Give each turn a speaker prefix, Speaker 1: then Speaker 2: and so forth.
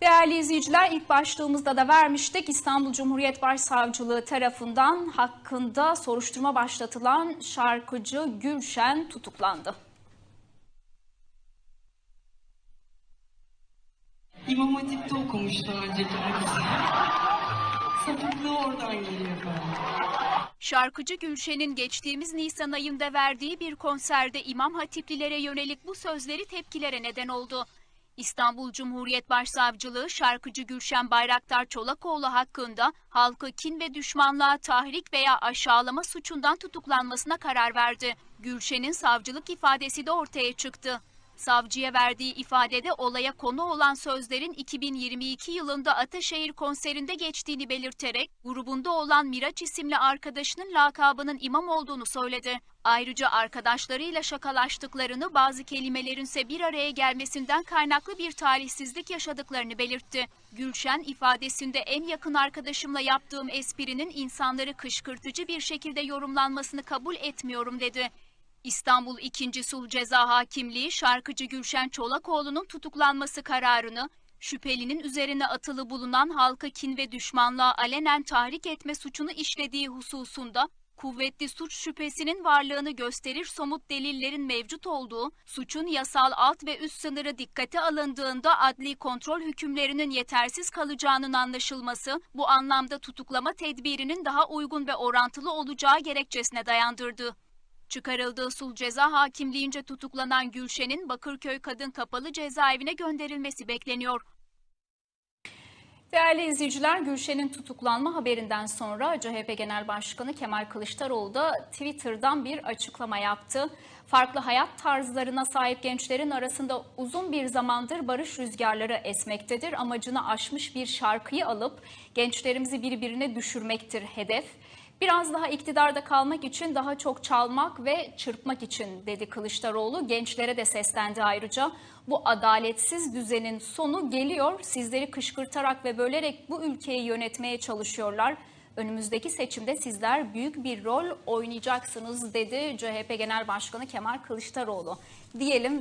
Speaker 1: Değerli izleyiciler ilk başlığımızda da vermiştik. İstanbul Cumhuriyet Başsavcılığı tarafından hakkında soruşturma başlatılan şarkıcı Gülşen tutuklandı.
Speaker 2: İmam Hatip'te okumuş daha önceki arkadaşım. Sapıklığı oradan geliyor.
Speaker 3: Şarkıcı Gülşen'in geçtiğimiz Nisan ayında verdiği bir konserde İmam Hatiplilere yönelik bu sözleri tepkilere neden oldu. İstanbul Cumhuriyet Başsavcılığı şarkıcı Gülşen Bayraktar Çolakoğlu hakkında halkı kin ve düşmanlığa tahrik veya aşağılama suçundan tutuklanmasına karar verdi. Gülşen'in savcılık ifadesi de ortaya çıktı. Savcıya verdiği ifadede olaya konu olan sözlerin 2022 yılında Ataşehir konserinde geçtiğini belirterek grubunda olan Miraç isimli arkadaşının lakabının imam olduğunu söyledi. Ayrıca arkadaşlarıyla şakalaştıklarını bazı kelimelerin ise bir araya gelmesinden kaynaklı bir talihsizlik yaşadıklarını belirtti. Gülşen ifadesinde en yakın arkadaşımla yaptığım esprinin insanları kışkırtıcı bir şekilde yorumlanmasını kabul etmiyorum dedi. İstanbul 2. Sulh Ceza Hakimliği şarkıcı Gülşen Çolakoğlu'nun tutuklanması kararını şüphelinin üzerine atılı bulunan halka kin ve düşmanlığa alenen tahrik etme suçunu işlediği hususunda kuvvetli suç şüphesinin varlığını gösterir somut delillerin mevcut olduğu, suçun yasal alt ve üst sınırı dikkate alındığında adli kontrol hükümlerinin yetersiz kalacağının anlaşılması, bu anlamda tutuklama tedbirinin daha uygun ve orantılı olacağı gerekçesine dayandırdı. Çıkarıldığı sul ceza hakimliğince tutuklanan Gülşen'in Bakırköy Kadın Kapalı Cezaevine gönderilmesi bekleniyor.
Speaker 1: Değerli izleyiciler Gülşen'in tutuklanma haberinden sonra CHP Genel Başkanı Kemal Kılıçdaroğlu da Twitter'dan bir açıklama yaptı. Farklı hayat tarzlarına sahip gençlerin arasında uzun bir zamandır barış rüzgarları esmektedir. Amacını aşmış bir şarkıyı alıp gençlerimizi birbirine düşürmektir hedef. Biraz daha iktidarda kalmak için daha çok çalmak ve çırpmak için dedi Kılıçdaroğlu. Gençlere de seslendi ayrıca. Bu adaletsiz düzenin sonu geliyor. Sizleri kışkırtarak ve bölerek bu ülkeyi yönetmeye çalışıyorlar. Önümüzdeki seçimde sizler büyük bir rol oynayacaksınız dedi CHP Genel Başkanı Kemal Kılıçdaroğlu. Diyelim